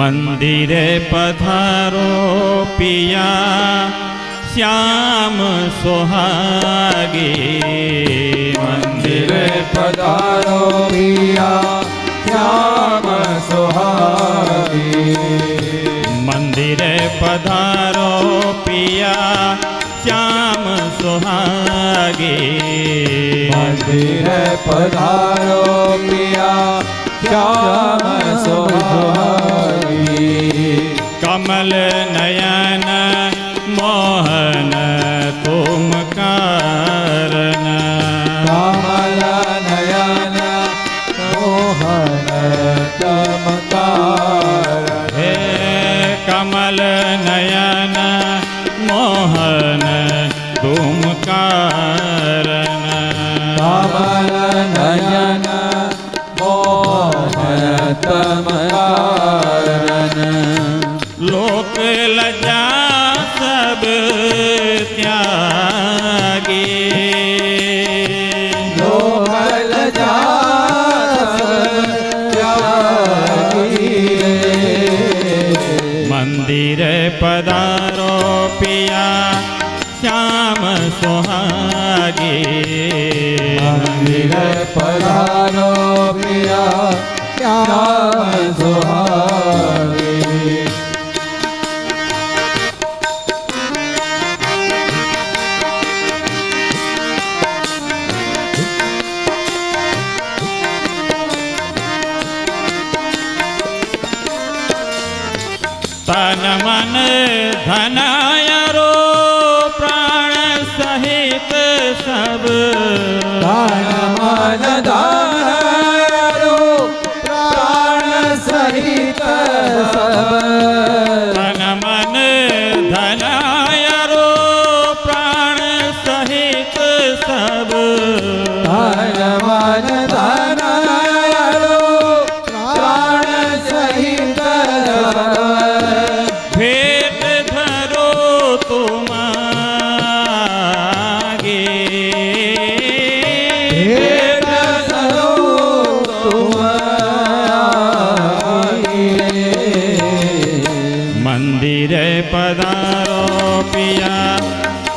મંદિરે પધારો પિયા શ્યામ સોહાગી. મંદિરે પધારો પિયા શ્યામ સુહાગી. મંદિરે પધારો પિયા શ્યામ સોહાગી. મંદિરે પધારો પિયા શ્યામ સુહાગી. કમલ નયન મોહન તુમ કારન કમલ નયન મોહન કમકાર હે કમલ નયન મોહન તુમ કારન કમલ નયન મોહન તમકારન લોક લજા સબ ત્યાગી લોકલ જાગી મંદિરે પધારો પિયા શ્યામ સોહાગી મંદિર પધારો પિયા શ્યામ સુહાગી મન ધનાયરો પ્રાણ સહિત સબ. દાન મન દારો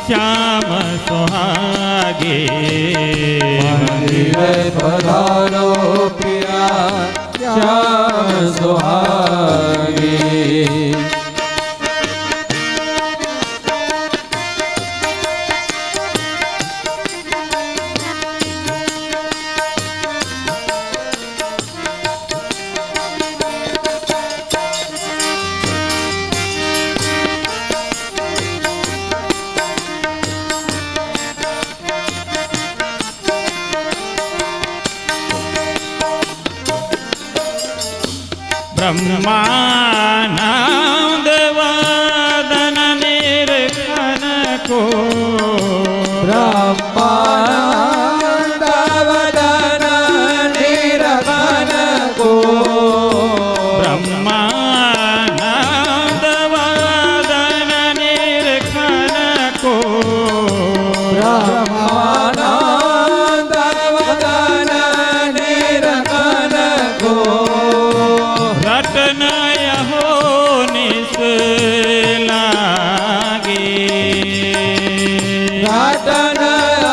શ્યામ સુહાગે મંદિરે પધારો પિયા શ્યામ સુહાગી பிரம்மானா રટનય હો નિસ લાગે. ઘાટન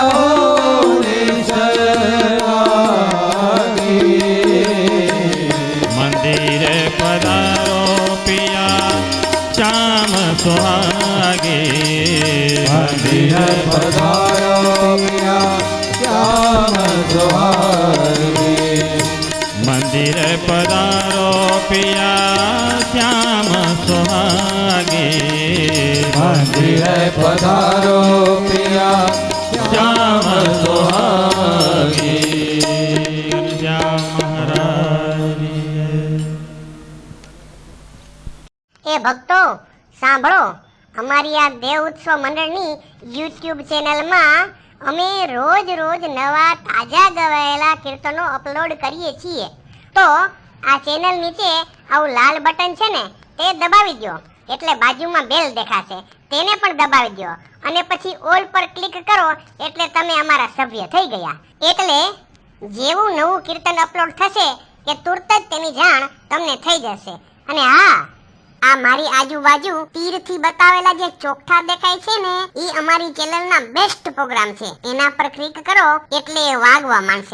હો નિસલાગી મંદિરે પધારો પિયા શ્યામ સુહાગે મંદિર પધારો પિયા શ્યામ મંદિરે પધારો પિયા શ્યામ સુહાગી મંદિરે પધારો પિયા શ્યામ સુહાગી શ્યામ મહારાજની જય. એ ભક્તો સાંભળો અમારી આ દેવ ઉત્સવ મંડળની યુટ્યુબ ચેનલમાં અમે રોજ રોજ નવા તાજા ગવાયેલા કીર્તનો અપલોડ કરીએ છીએ તો આ ચેનલ નીચે આવું લાલ બટન છે ને, તે દબાવી દો એટલે બાજુમાં બેલ દેખાશે. તેને પણ દબાવી દો અને પછી ઓલ પર ક્લિક કરો, એટલે તમે અમારા સભ્ય થઈ ગયા. એટલે જેવું નવું કીર્તન અપલોડ થશે, કે તુરત જ તેની જાણ તમને થઈ જશે. અને હા, આ મારી આજુબાજુ તીરથી બતાવેલા જે ચોખા દેખાય છે ને એ અમારી ચેનલના બેસ્ટ પ્રોગ્રામ છે. એના પર ક્લિક કરો, એટલે એ વાગવા માંડશે.